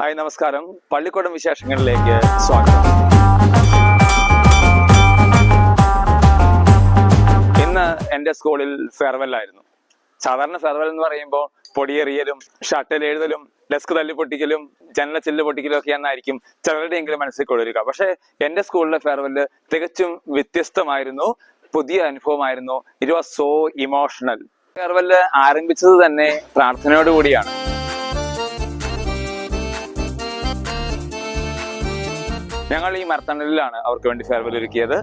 Hi നമസ്കാരം. പള്ളിക്കൂടം വിശേഷങ്ങളിലേക്ക് സ്വാഗതം. ഇന്ന് എന്റെ സ്കൂളിൽ ഫെയർവെൽ ആയിരുന്നു. സാധാരണ ഫെയർവെൽ എന്ന് പറയുമ്പോൾ പൊടിയെറിയലും ഷട്ടിൽ എഴുതലും ഡെസ്ക് തല്ലി പൊട്ടിക്കലും ജനല ചില്ല് പൊട്ടിക്കലും ഒക്കെ എന്നായിരിക്കും ചിലരുടെയെങ്കിലും മനസ്സിൽ കൊള്ളുക പക്ഷേ എന്റെ സ്കൂളിലെ ഫെയർവെൽ തികച്ചും വ്യത്യസ്തമായിരുന്നു. പുതിയ അനുഭവമായിരുന്നു. It was so emotional farewell ആരംഭിച്ചത് തന്നെ പ്രാർത്ഥനയോട് ഞങ്ങൾ ഈ മരത്തണലിലാണ് അവർക്ക് വേണ്ടി ഫെയർവെൽ ഒരുക്കിയത്.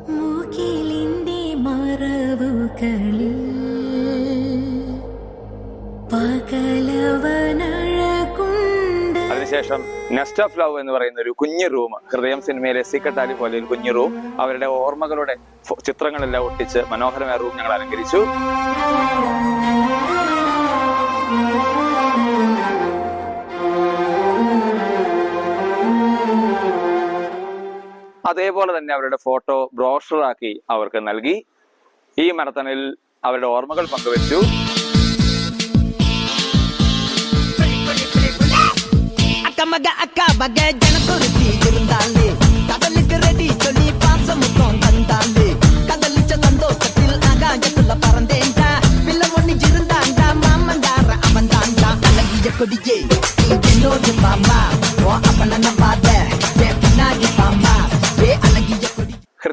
അതിനുശേഷം നെസ്റ്റ് ഓഫ് ലവ് എന്ന് പറയുന്ന ഒരു കുഞ്ഞു റൂം ഹൃദയം സിനിമയിലെ സീക്രട്ടാലി പോലെ ഒരു കുഞ്ഞു റൂം അവരുടെ ഓർമ്മകളുടെ ചിത്രങ്ങളെല്ലാം ഒട്ടിച്ച് മനോഹരമായ റൂം ഞങ്ങൾ അലങ്കരിച്ചു. അതേപോലെ തന്നെ അവരുടെ ഫോട്ടോ ബ്രോഷറാക്കി അവർക്ക് നൽകി ഈ മരത്തണിൽ അവരുടെ ഓർമ്മകൾ പങ്കുവച്ചു அக்கா மக அக்கா மக ஜனக்குருத்தி இருந்தாலே கடலுக்கு ரெடி சொல்லி பாசம் முத்தம் தந்தாலே கதலிச்ச சந்தோஷத்தில் ஆகாயத்துல பறந்தேன்டா பிள்ளை ஒண்ணு இருந்தாண்டா மாமன்டார அவன் தாண்டா அழகிய கொடியே நீ என்னோடு மாமா ஓ அப்பன நம்பாத என் பின்னாடி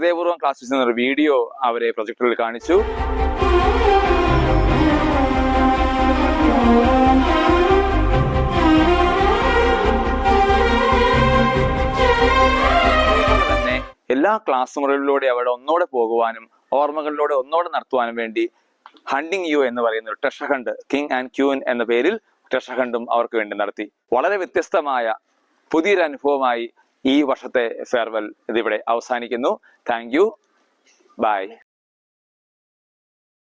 ഹൃദയപൂർവം ക്ലാസ്സിൽ നിന്നൊരു വീഡിയോ അവരെ പ്രൊജക്ടറിൽ കാണിച്ചു. എല്ലാ ക്ലാസ് മുറികളിലൂടെ അവിടെ ഒന്നോടെ പോകുവാനും ഓർമ്മകളിലൂടെ ഒന്നോടെ നടത്തുവാനും വേണ്ടി ഹണ്ടിങ് യു എന്ന് പറയുന്ന ഒരു treasure hunt king and queen എന്ന പേരിൽ ട്രഷർ ഹണ്ടും അവർക്ക് വേണ്ടി നടത്തി. വളരെ വ്യത്യസ്തമായ പുതിയൊരു അനുഭവമായി ഈ വർഷത്തെ ഫെയർവെൽ ഇതിവിടെ അവസാനിക്കുന്നു. Thank you by